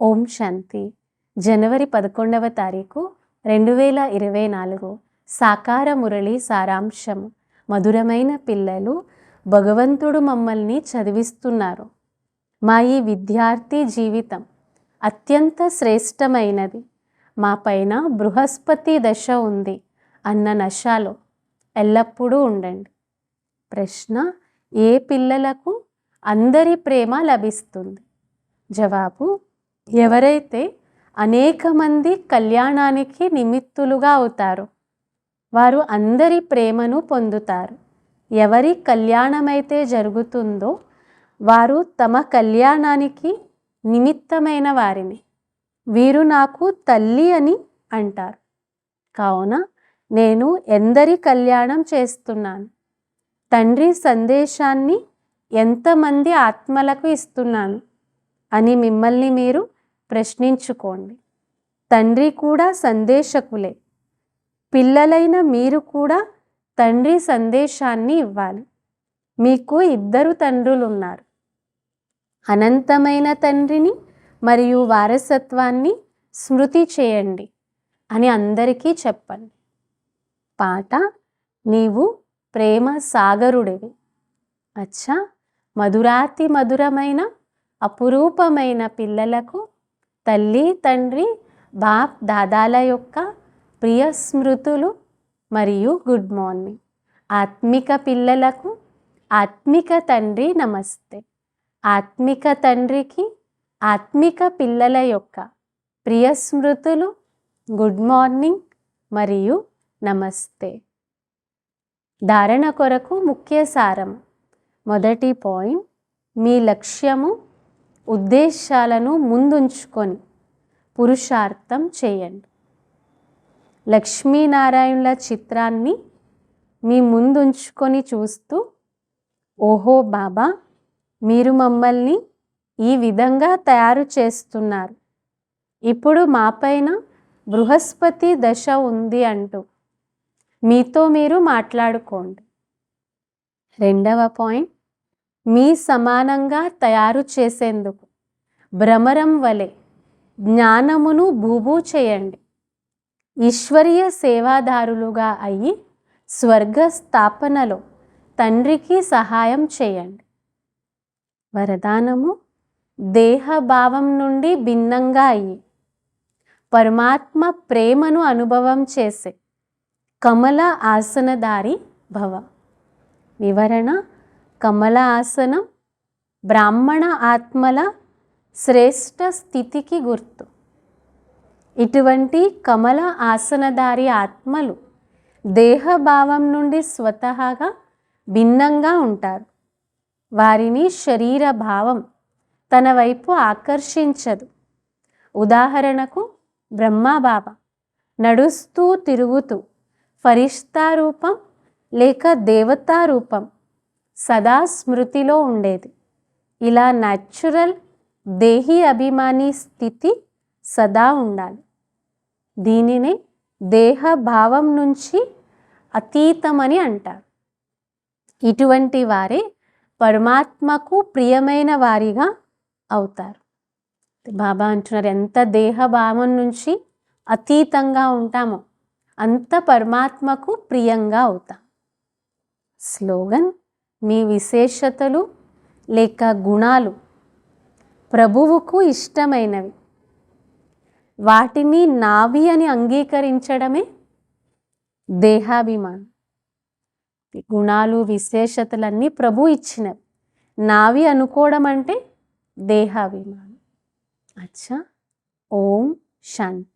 ఓం శాంతి. జనవరి పదకొండవ తారీఖు రెండు వేల ఇరవై నాలుగు. సాకార మురళి సారాంశం. మధురమైన పిల్లలు భగవంతుడు మమ్మల్ని చదివిస్తున్నారు. మా ఈ విద్యార్థి జీవితం అత్యంత శ్రేష్టమైనది. మా పైన బృహస్పతి దశ ఉంది అన్న నశాలో ఎల్లప్పుడూ ఉండండి. ప్రశ్న ఏ పిల్లలకు అందరి ప్రేమ లభిస్తుంది? జవాబు ఎవరైతే అనేక మంది కళ్యాణానికి నిమిత్తులుగా అవుతారో వారు అందరి ప్రేమను పొందుతారు. ఎవరి కళ్యాణమైతే జరుగుతుందో వారు తమ కళ్యాణానికి నిమిత్తమైన వారిని. వీరు నాకు తల్లి అని అంటారు. కావున నేను ఎందరి కళ్యాణం చేస్తున్నాను? తండ్రి సందేశాన్ని ఎంతమంది ఆత్మలకు ఇస్తున్నాను? అని మిమ్మల్ని మీరు ప్రశ్నించుకోండి. తండ్రి కూడా సందేశకులే. పిల్లలైన మీరు కూడా తండ్రి సందేశాన్ని ఇవ్వాలి. మీకు ఇద్దరు తండ్రులు ఉన్నారు అనంతమైన తండ్రిని మరియు వారసత్వాన్ని స్మృతి చేయండి అని అందరికీ చెప్పండి. పాట నీవు ప్రేమ సాగరుడివి. అచ్చా! మధురాతి మధురమైన అపురూపమైన పిల్లలకు తల్లి తండ్రి బాప్ దాదాల యొక్క ప్రియ స్మృతులు మరియు గుడ్ మార్నింగ్. ఆత్మిక పిల్లలకు ఆత్మిక తండ్రి నమస్తే. ఆత్మిక తండ్రికి ఆత్మిక పిల్లల యొక్క ప్రియ స్మృతులు గుడ్ మార్నింగ్ మరియు నమస్తే. ధారణ కొరకు ముఖ్య సారం. మొదటి పాయింట్ మీ లక్ష్యము ఉద్దేశాలను ముందుంచుకొని పురుషార్థం చేయండి. లక్ష్మీనారాయణుల చిత్రాన్ని మీ ముందుంచుకొని చూస్తూ ఓహో బాబా మీరు మమ్మల్ని ఈ విధంగా తయారు చేస్తున్నారు. ఇప్పుడు మాపైన బృహస్పతి దశ ఉంది అంటూ మీతో మీరు మాట్లాడుకోండి. రెండవ పాయింట్ మీ సమానంగా తయారు చేసేందుకు భ్రమరం వలె జ్ఞానమును భూభూ చేయండి. ఈశ్వరీయ సేవాదారులుగా అయ్యి స్వర్గ స్థాపనలో తండ్రికి సహాయం చేయండి. వరదానము దేహభావం నుండి భిన్నంగా అయ్యి పరమాత్మ ప్రేమను అనుభవం చేసే కమల ఆసనదారి భవ. వివరణ కమల ఆసనం బ్రాహ్మణ ఆత్మల శ్రేష్ట స్థితికి గుర్తు. ఇటువంటి కమల ఆసనదారి ఆత్మలు దేహభావం నుండి స్వతహాగా భిన్నంగా ఉంటారు. వారిని శరీర భావం తన వైపు ఆకర్షించదు. ఉదాహరణకు బ్రహ్మబాబా నడుస్తూ తిరుగుతూ ఫరిష్తా రూపం లేక దేవతా రూపం సదా స్మృతిలో ఉండేది. ఇలా న్యాచురల్ దేహి అభిమాని స్థితి సదా ఉండాలి. దీనిని దేహ భావం నుంచి అతీతమని అంటారు. ఇటువంటి వారే పరమాత్మకు ప్రియమైన వారిగా అవుతారు. బాబా అంటున్నారు ఎంత దేహ భావం నుంచి అతీతంగా ఉంటామో అంత పరమాత్మకు ప్రియంగా అవుతాం. స్లోగన్ మీ విశేషతలు లేక గుణాలు ప్రభువుకు ఇష్టమైనవి. వాటిని నావి అని అంగీకరించడమే దేహాభిమానం. గుణాలు విశేషతలన్నీ ప్రభు ఇచ్చినవి. నావి అనుకోవడం అంటే దేహాభిమానం. అచ్చా. ఓం శాంతి.